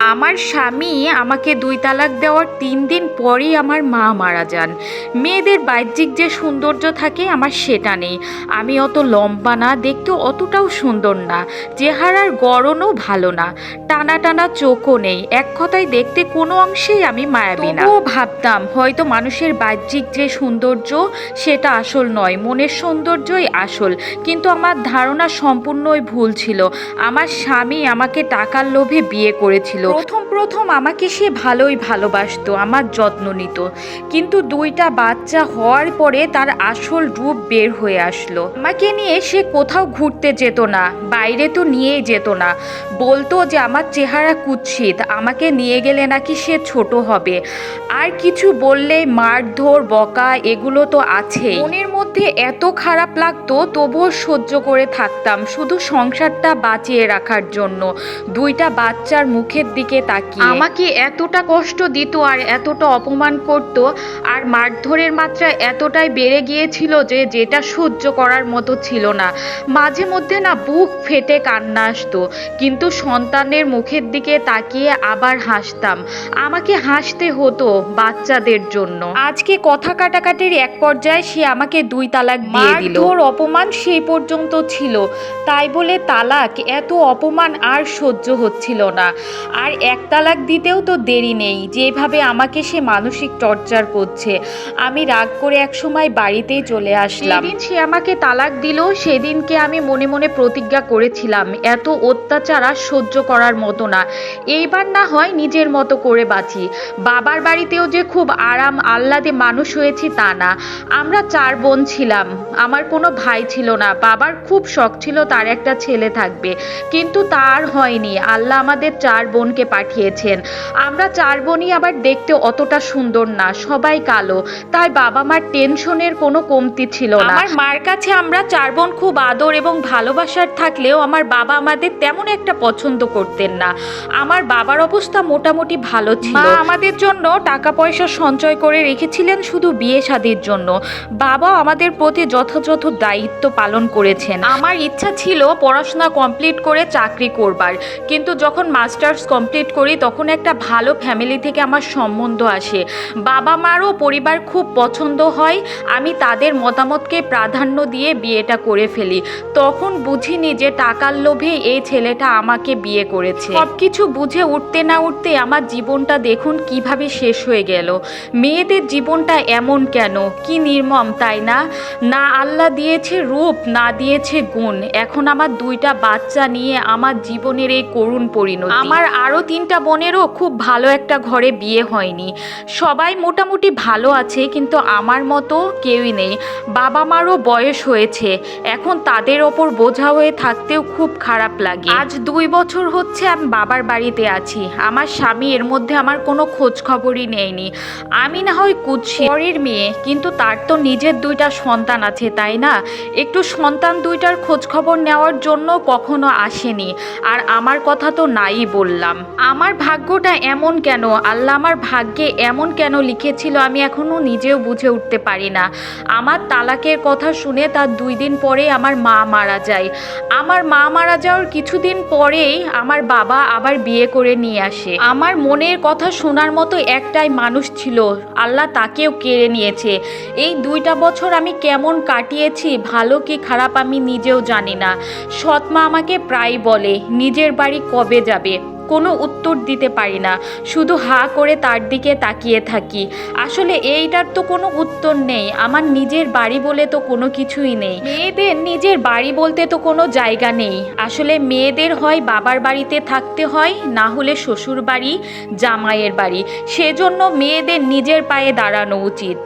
আমার স্বামী আমাকে দুই তালাক দেওয়ার তিন দিন পরেই আমার মা মারা যান। মেয়েদের বাহ্যিক যে সৌন্দর্য থাকে, আমার সেটা নেই। আমি অত লম্বা না, দেখতে অতটাও সুন্দর না। চেহারার গড়নও ভালো না। টানা টানা চোখও নেই। এক কথায় দেখতে কোনো অংশেই আমি মায়াবী না। তবুও ভাবতাম, হয়তো মানুষের বাহ্যিক যে সৌন্দর্য, সেটা আসল নয়। মনের সৌন্দর্যই আসল। কিন্তু আমার ধারণা সম্পূর্ণই ভুল ছিল। আমার স্বামী আমাকে টাকার লোভে বিয়ে করেছিল। প্রথম প্রথম আমাকে সে ভালোই ভালোবাসতো, আমার যত্ন নিত। কিন্তু দুইটা বাচ্চা হওয়ার পরে তার আসল রূপ বের হয়ে আসলো। আমাকে নিয়ে সে কোথাও ঘুরতে যেত না, বাইরে তো নিয়েই যেত না। বলতো যে আমার চেহারা কুৎসিত, আমাকে নিয়ে গেলে নাকি সে ছোট হবে। আর কিছু বললে মারধর, বকা, এগুলো তো আছে মনের মধ্যে এত খারাপ লাগতো তবুও সহ্য করে থাকতাম। শুধু সংসারটা বাঁচিয়ে রাখার জন্য। দুইটা বাচ্চার মুখের দিকে তাকিয়ে। আমাকে এতটা কষ্ট দিত আর এতটা অপমান করত আর মারধরের মাত্রা এতটাই বেড়ে গিয়েছিল যে যেটা সহ্য করার মতো ছিল না। মাঝে মধ্যে না বুক ফেটে কান্না আসতো। কিন্তু সন্তানের মুখের দিকে তাকিয়ে আবার হাসতাম। আমাকে হাসতে হতো বাচ্চাদের জন্য। আজকে কথা কাটাকাটির এক পর্যায়ে সে আমাকে দুই তালাক দিয়ে দিল। মারধর অপমান সেই পর্যন্ত ছিল। তাই বলে তালাক এত অপমান আর সহ্য হচ্ছিল না। আর এক তালাক দিতেও তো দেরি নেই। যেভাবে আমাকে সে মানসিক টর্চার করছে আমি রাগ করে এক সময় বাড়িতেই চলে আসলাম। যেদিন সে আমাকে তালাক দিল সেদিনকে আমি মনে মনে প্রতিজ্ঞা করেছিলাম এত অত্যাচার আর সহ্য করার মতো না। এইবার না হয় নিজের মতো করে বাঁচি। বাবার বাড়িতেও যে খুব আরাম আহ্লাদে মানুষ হয়েছি তা না। আমরা চার বোন ছিলাম আমার কোনো ভাই ছিল না বাবার খুব শখ ছিল তার একটা ছেলে থাকবে। কিন্তু তার হয়নি আল্লাহ আমাদের চার বোনকে পাঠিয়েছেন। আমরা চার বোনই আবার দেখতে অতটা সুন্দর না সবাই কালো। তাই বাবা মার টেনশনের কোনো কমতি ছিল না। আমার মার কাছে আমরা চার বোন খুব আদর এবং ভালোবাসার থাকলেও আমার বাবা আমাদের তেমন একটা পছন্দ করতেন না। আমার বাবার অবস্থা মোটামুটি ভালো ছিল। মা আমাদের জন্য টাকা পয়সা সঞ্চয় করে রেখেছিলেন শুধু বিয়ে শাদির জন্য। বাবা আমাদের প্রতি যথাযথ দায়িত্ব পালন করেছেন। আমার ইচ্ছা ছিল পড়াশোনা কমপ্লিট করে চাকরি করবার, কিন্তু যখন মাস্টার্স কমপ্লিট করি তখন একটা ভালো ফ্যামিলি থেকে আমার সম্বন্ধ আসে। বাবা মারও পরিবার খুব পছন্দ হয়, আমি তাদের মতামতকে প্রাধান্য দিয়ে বিয়েটা করে ফেলি। তখন বুঝিনি যে টাকার লোভে এই ছেলেটা আমাকে বিয়ে করেছে। সব কিছু বুঝে উঠতে না উঠতে আমার জীবনটা দেখুন কীভাবে শেষ হয়ে গেল। মেয়েদের জীবনটা এমন কেন? কি নির্মম, তাই না? না আল্লাহ দিয়েছে রূপ, না দিয়েছে গুণ। এখন আমার দুইটা বাচ্চা নিয়ে আমার জীবনের এই করুণ পরিণতি। আমার আরও তিনটা বোনেরও খুব ভালো একটা ঘরে বিয়ে হয়নি। সবাই মোটামুটি ভালো আছে, কিন্তু আমার মতো কেউই নেই। বাবা মারও বয়স হয়েছে। এখন তাদের ওপর বোঝা হয়ে থাকতেও খুব খারাপ লাগে। আজ দুই বছর হচ্ছে আমি বাবার বাড়িতে আছি। আমার স্বামী এর মধ্যে আমার কোনো খোঁজ খবরই নেয়নি। আমি না হয় কুৎসি পরের মেয়ে, কিন্তু তার তো নিজের দুইটা সন্তান আছে, তাই না? একটু সন্তান দুইটার খোঁজ খবর নেওয়ার জন্য কখনো আসেনি। আর আমার কথা তো নাই বললাম। আমার ভাগ্যটা এমন কেন? আল্লাহ আমার ভাগ্যে এমন কেন লিখেছিল আমি এখনও নিজেও বুঝে উঠতে পারি না। আমার তালাকের কথা শুনে তার দুই দিন পরে আমার মা মারা যায়। আমার মা মারা যাওয়ার কিছুদিন পরেই আমার বাবা আবার বিয়ে করে নিয়ে আসে। আমার মনের কথা শোনার মতো একটাই মানুষ ছিল। আল্লাহ তাকেও কেড়ে নিয়েছে। এই দুইটা বছর আমি কেমন কাটিয়েছি, ভালো কি খারাপ আমি নিজেও জানি না। সৎমা আমাকে প্রায় বলে, নিজের বাড়ি কবে যাবে? কোনো উত্তর দিতে পারি না, শুধু হা করে তার দিকে তাকিয়ে থাকি। আসলে এইটার তো কোনো উত্তর নেই, আমার নিজের বাড়ি বলে তো কোনো কিছুই নেই। মেয়েদের নিজের বাড়ি বলতে তো কোনো জায়গা নেই। আসলে মেয়েদের হয় বাবার বাড়িতে থাকতে হয়, না হলে শ্বশুর বাড়ি জামাইয়ের বাড়ি। সেজন্য মেয়েদের নিজের পায়ে দাঁড়ানো উচিত।